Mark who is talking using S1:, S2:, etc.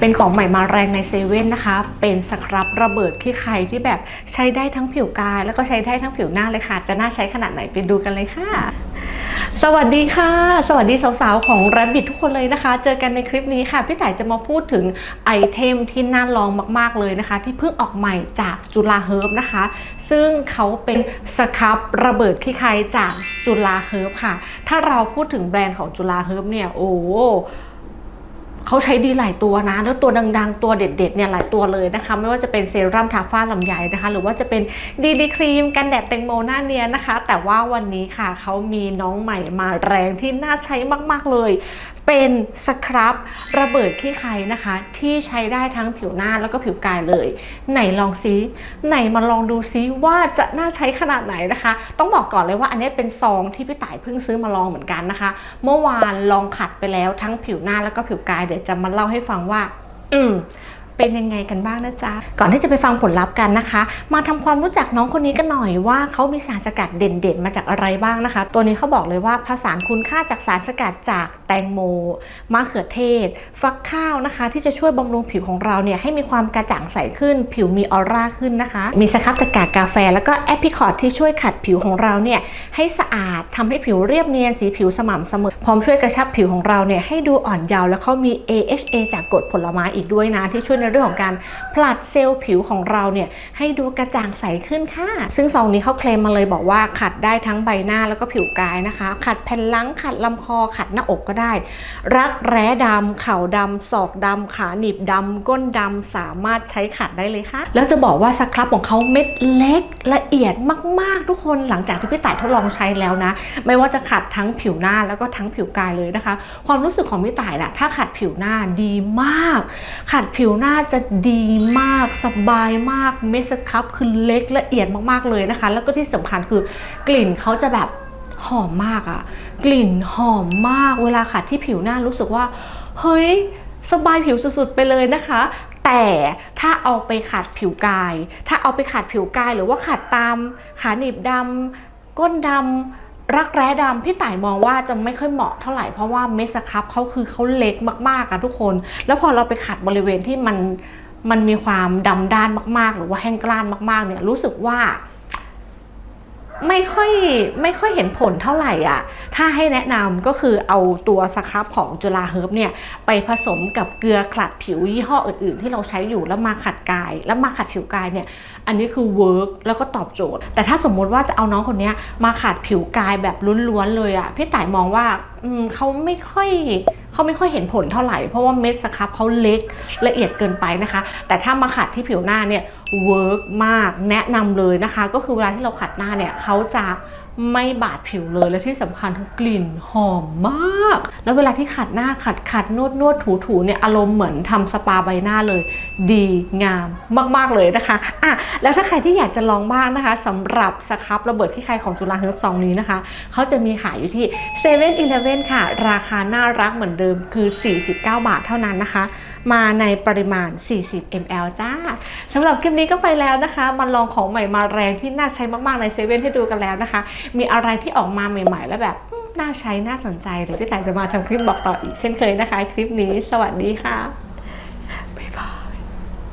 S1: เป็นของใหม่มาแรงในเซเว่นนะคะ เป็นสครับระเบิดขี้ใครที่แบบใช้ได้ทั้งผิวกาย แล้วก็ใช้ได้ทั้งผิวหน้าเลยค่ะ จะน่าใช้ขนาดไหนไปดูกันเลยค่ะสวัสดีค่ะ สวัสดีสาวๆ ของ Rabbit ทุกคนเลยนะคะ เจอกันในคลิปนี้ค่ะ พี่ต่ายจะมาพูดถึงไอเทมที่น่าลองมากๆเลยนะคะ ที่เพิ่งออกใหม่จากจุฬาเฮิร์บนะคะ ซึ่งเขาเป็นสครับระเบิดขี้ใครจากจุฬาเฮิร์บค่ะ ถ้าเราพูดถึงแบรนด์ของจุฬาเฮิร์บเนี่ย โอ้ เขาใช้ดีหลายตัวนะ แล้วตัวดังๆ ตัวเด็ดๆเนี่ยหลายตัวเลยนะคะ ไม่ว่าจะเป็นเซรั่มทาฝ้าลำไยนะคะ หรือว่าจะเป็นดีดีครีมกันแดดแตงโมหน้าเนียนนะคะ แต่ว่าวันนี้ค่ะเขามีน้องใหม่มาแรงที่น่าใช้มากๆเลย เป็นสครับระเบิดขี้ใครนะคะ ที่ใช้ได้ทั้งผิวหน้าแล้วก็ผิวกายเลย ไหนลองซิไหนมาลองดูซิว่าจะน่าใช้ขนาดไหนนะคะ ต้องบอกก่อนเลยว่าอันนี้เป็นซองที่พี่ต่ายเพิ่งซื้อมาลองเหมือนกันนะคะ เมื่อวานลองขัดไปแล้วทั้งผิวหน้าแล้วก็ผิวกายเดี๋ยวจะมาเล่าให้ฟังว่า อืม เป็นยังไงกันบ้างนะจ๊ะ ก่อนที่จะไปฟังผลลัพธ์กันนะคะ มาทำความรู้จักน้องคนนี้กันหน่อยว่าเขามีสารสกัดเด่นๆ มาจากอะไรบ้างนะคะ ตัวนี้เขาบอกเลยว่าผสานคุณค่าจากสารสกัดจากแตงโมมะเขือเทศ ฟักข้าวนะคะ ที่จะช่วยบำรุงผิวของเราเนี่ยให้มีความกระจ่างใสขึ้น ผิวมีออร่าขึ้นนะคะ มีสครับจากกากกาแฟ แล้วก็แอปพิคอร์ดที่ช่วยขัดผิวของเราเนี่ยให้สะอาดทำให้ผิวเรียบเนียนสีผิวสม่ำเสมอพร้อมช่วยกระชับผิวของเราเนี่ยให้ดูอ่อนเยาว์แล้วเขามี AHA จากกรดผลไม้อีกด้วยนะที่ช่วยในเรื่องของการผลัดเซลล์ผิวของเราเนี่ยให้ดูกระจ่างใสขึ้นค่ะ ซึ่งซองนี้เขาเคลมมาเลยบอกว่าขัดได้ทั้งใบหน้าแล้วก็ผิวกายนะคะ ขัดแผ่นหลังขัดลำคอขัดหน้าอกก็ได้ รักแร้ดำเข่าดำศอกดำขาหนีบดำก้นดำสามารถใช้ขัดได้เลยค่ะ แล้วจะบอกว่าสครับของเขาเม็ดเล็กละเอียดมาก ๆ ทุกคนหลังจากที่พี่ต่ายทดลองใช้แล้วนะ ไม่ว่าจะขัดทั้งผิวหน้าแล้วก็ทั้งผิวกายเลยนะคะ ความรู้สึกของพี่ต่ายน่ะถ้าขัดผิวหน้าดีมาก ขัดผิวหน้าาจะดีมากสบายมากเม็ดสครับคือเล็กละเอียดมากๆเลยนะคะ แล้วก็ที่สำคัญคือกลิ่นเขาจะแบบหอมมากอะกลิ่นหอมมากเวลาขัดที่ผิวหน้ารู้สึกว่า เฮ้ย สบายผิวสุดๆไปเลยนะคะ แต่ถ้าเอาไปขัดผิวกาย ถ้าเอาไปขัดผิวกายหรือว่าขัดตามขาหนีบดำก้นดำ รักแร้ดำพี่ต่ายมองว่าจะไม่ค่อยเหมาะเท่าไหร่เพราะว่าเมดสครับเขาคือเขาเล็กมากๆอะทุกคน แล้วพอเราไปขัดบริเวณที่มันมันมีความดำด้านมากๆ หรือว่าแห้งกร้านมากๆเนี่ยรู้สึกว่า ไม่ค่อยไม่ค่อยเห็นผลเท่าไหร่อะ ถ้าให้แนะนำก็คือเอาตัวสครับของจุฬาเฮิร์บเนี่ยไปผสมกับเกลือขัดผิวยี่ห้ออื่นๆ ที่เราใช้อยู่แล้วมาขัดกาย แล้วมาขัดผิวกายเนี่ยอันนี้คือเวิร์กแล้วก็ตอบโจทย์ แต่ถ้าสมมติว่าจะเอาน้องคนนี้มาขัดผิวกายแบบล้วนๆเลยอะพี่ต่ายมองว่าอืมเขาไม่ค่อย เขาไม่ค่อยเห็นผลเท่าไหร่ เพราะว่าเม็ดสครับเขาเล็กละเอียดเกินไปนะคะ แต่ถ้ามาขัดที่ผิวหน้าเนี่ยเวิร์กมากแนะนำเลยนะคะ ก็คือเวลาที่เราขัดหน้าเนี่ยเขาจะ ไม่บาดผิวเลยและที่สำคัญคือกลิ่นหอมมาก แล้วเวลาที่ขัดหน้าขัดขัดนวดนวดถูถูเนี่ยอารมณ์เหมือนทำสปาใบหน้าเลย ดีงามมาก ๆ เลยนะคะอะแล้วถ้าใครที่อยากจะลองบ้างนะคะสำหรับสครับระเบิดที่ใครของจุฬาเฮิร์บซองนี้นะคะเขาจะมีขายอยู่ที่7 e เ e ่ e อค่ะ ราคาน่ารักเหมือนเดิมคือ 49 บาทเท่านั้นนะคะมาในปริมาณ 40 ml จ้าสำหรับคลิปนี้ก็ไปแล้วนะคะ มาลองของใหม่มาแรงที่น่าใช้มากๆในเซเว่นให้ดูกันแล้วนะคะ มีอะไรที่ออกมาใหม่ๆ แล้วแบบน่าใช้น่าสนใจเดี๋ยวพี่ต่ายจะมาทำคลิปบอกต่ออีกเช่นเคยนะคะ คลิปนี้ สวัสดีค่ะ